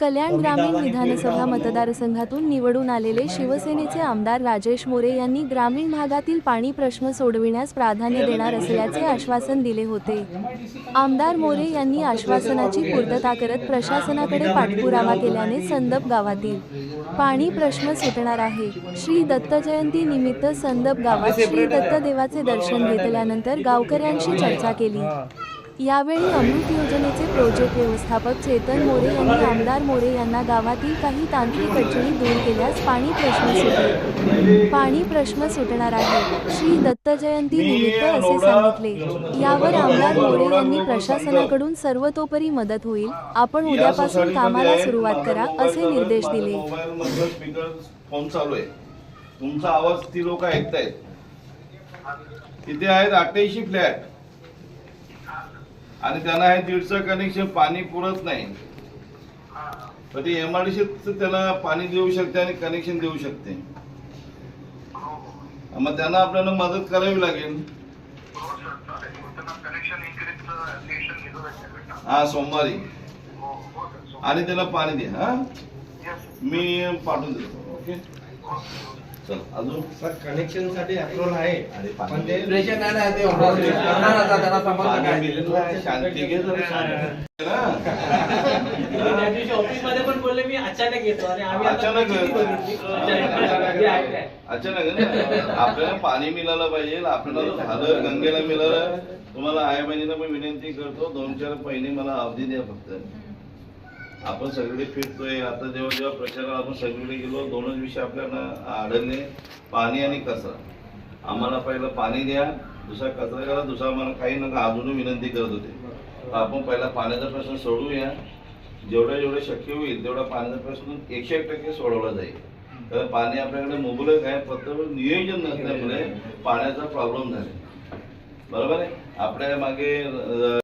कल्याण ग्रामीण विधानसभा मतदारसंघातून निवडून आलेले शिवसेनेचे आमदार राजेश मोरे यांनी ग्रामीण भागातील पाणी प्रश्न सोडविण्यास प्राधान्य देणार असल्याचे आश्वासन दिले होते. आमदार मोरे यांनी आश्वासनाची पूर्तता करत प्रशासनाकडे पाठपुरावा केल्याने संदप गावातील पाणी प्रश्न सुटणार आहे. श्री दत्त जयंती निमित्त संदप गावात श्री दत्त देवाचे दर्शन घेतल्यानंतर गावकऱ्यांशी चर्चा केली. यावेळी अमृत योजनेचे प्रोजेक्ट व्यवस्थापक चेतन मोरे यांनी आमदार मोरे यांना गावातील काही तांत्रिक अडचणी दूर केल्यास पाणी प्रश्न सुटेल. पाणी प्रश्न सुटणार आहे. श्री दत्त जयंती निमित्त असे सांगितले. यावर आमदार मोरे यांनी प्रशासनाकडून सर्वतोपरी मदत होईल. आपण उद्यापासून कामाला सुरुवात करा असे निर्देश दिले. तुमचा आवाज ती लोक ऐकतायत. तिथे आहेत अठ्ठ्याऐंशी फ्लॅट आणि त्यांना हे दीडचं कनेक्शन पाणी पुरत नाही. पण ते एमआरडीसी त्याला पाणी देऊ शकते आणि कनेक्शन देऊ शकते. मग त्यांना आपल्याला मदत करावी लागेल. हा सोमवारी. आणि त्याला पाणी द्या हा? मी पाठवून देतो. ओके? अजून? सर कनेक्शनसाठी अप्रुव्हल आहे. पाणी ते प्रेशर नाही ना ते शांती घे ऑफिसमध्ये पण बोलले मी अचानक येतो आणि आम्ही अचानक? अचानक. आपल्याला पाणी मिळालं पाहिजे आपल्याला झालं गंगेला मिळालं. तुम्हाला आई बहिणीला मी विनंती करतो दोन चार महिने मला अवधी द्या फक्त. आपण सगळीकडे फिरतोय. आता जेव्हा जेव्हा प्रचाराला आपण सगळीकडे गेलो दोनच विषय आपल्याला आढळले. पाणी आणि कचरा. आम्हाला पहिलं पाणी द्या दुसरा कचरा करा दुसरा आम्हाला काही नका. अजूनही विनंती करत होते. तर आपण पहिला पाण्याचा प्रश्न सोडवूया. जेवढा जेवढं शक्य होईल तेवढा पाण्याचा प्रश्न एकशे एक टक्के सोडवला जाईल. कारण पाणी आपल्याकडे मुबलक आहे. फक्त नियोजन नसल्यामुळे पाण्याचा प्रॉब्लेम झाला. बरोबर आहे? आपल्या मागे